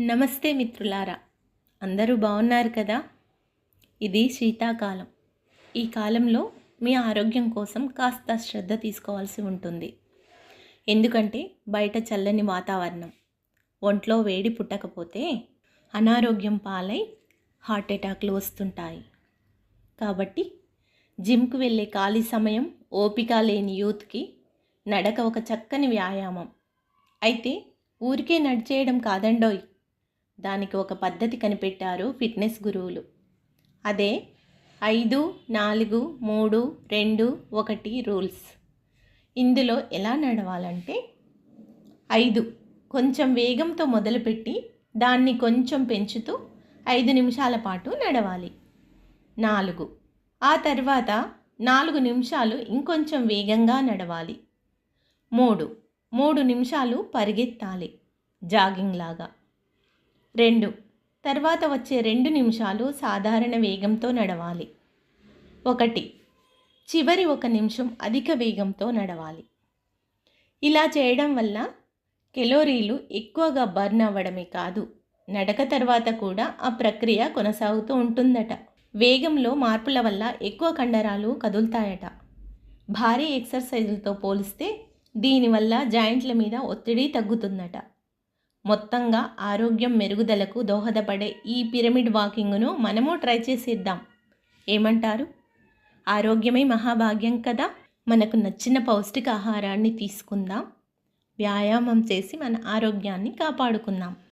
నమస్తే మిత్రులారా. అందరూ బాగున్నారు కదా? ఇది శీతాకాలం. ఈ కాలంలో మీ ఆరోగ్యం కోసం కాస్త శ్రద్ధ తీసుకోవాల్సి ఉంటుంది. ఎందుకంటే బయట చల్లని వాతావరణం. ఒంట్లో వేడి పుట్టకపోతే అనారోగ్యం పాలై హార్ట్ అటాక్లు వస్తుంటాయి. కాబట్టి జిమ్కు వెళ్ళే ఖాళీ సమయం ఓపిక లేని యూత్కి నడక ఒక చక్కని వ్యాయామం. అయితే ఊరికే నడిచేయడం కాదండోయ్. దానికి ఒక పద్ధతి కనిపెట్టారు ఫిట్నెస్ గురువులు. అదే ఐదు నాలుగు మూడు రెండు ఒకటి రూల్స్. ఇందులో ఎలా నడవాలంటే ఐదు కొంచెం వేగంతో మొదలుపెట్టి దాన్ని కొంచెం పెంచుతూ ఐదు నిమిషాల పాటు నడవాలి. నాలుగు ఆ తర్వాత నాలుగు నిమిషాలు ఇంకొంచెం వేగంగా నడవాలి. మూడు మూడు నిమిషాలు పరిగెత్తాలి జాగింగ్ లాగా. రెండు. తర్వాత వచ్చే రెండు నిమిషాలు సాధారణ వేగంతో నడవాలి. ఒకటి. చివరి ఒక నిమిషం అధిక వేగంతో నడవాలి. ఇలా చేయడం వల్ల కెలోరీలు ఎక్కువగా బర్న్ అవ్వడమే కాదు నడక తర్వాత కూడా ఆ ప్రక్రియ కొనసాగుతూ ఉంటుందట. వేగంలో మార్పుల వల్ల ఎక్కువ కండరాలు కదులుతాయట. భారీ ఎక్సర్సైజులతో పోలిస్తే దీనివల్ల జాయింట్ల మీద ఒత్తిడి తగ్గుతుందట. మొత్తంగా ఆరోగ్యం మెరుగుదలకు దోహదపడే ఈ పిరమిడ్ వాకింగ్ను మనము ట్రై చేసేద్దాం. ఏమంటారు? ఆరోగ్యమే మహాభాగ్యం కదా? మనకు నచ్చిన పౌష్టికాహారాన్ని తీసుకుందాం. వ్యాయామం చేసి మన ఆరోగ్యాన్ని కాపాడుకుందాం.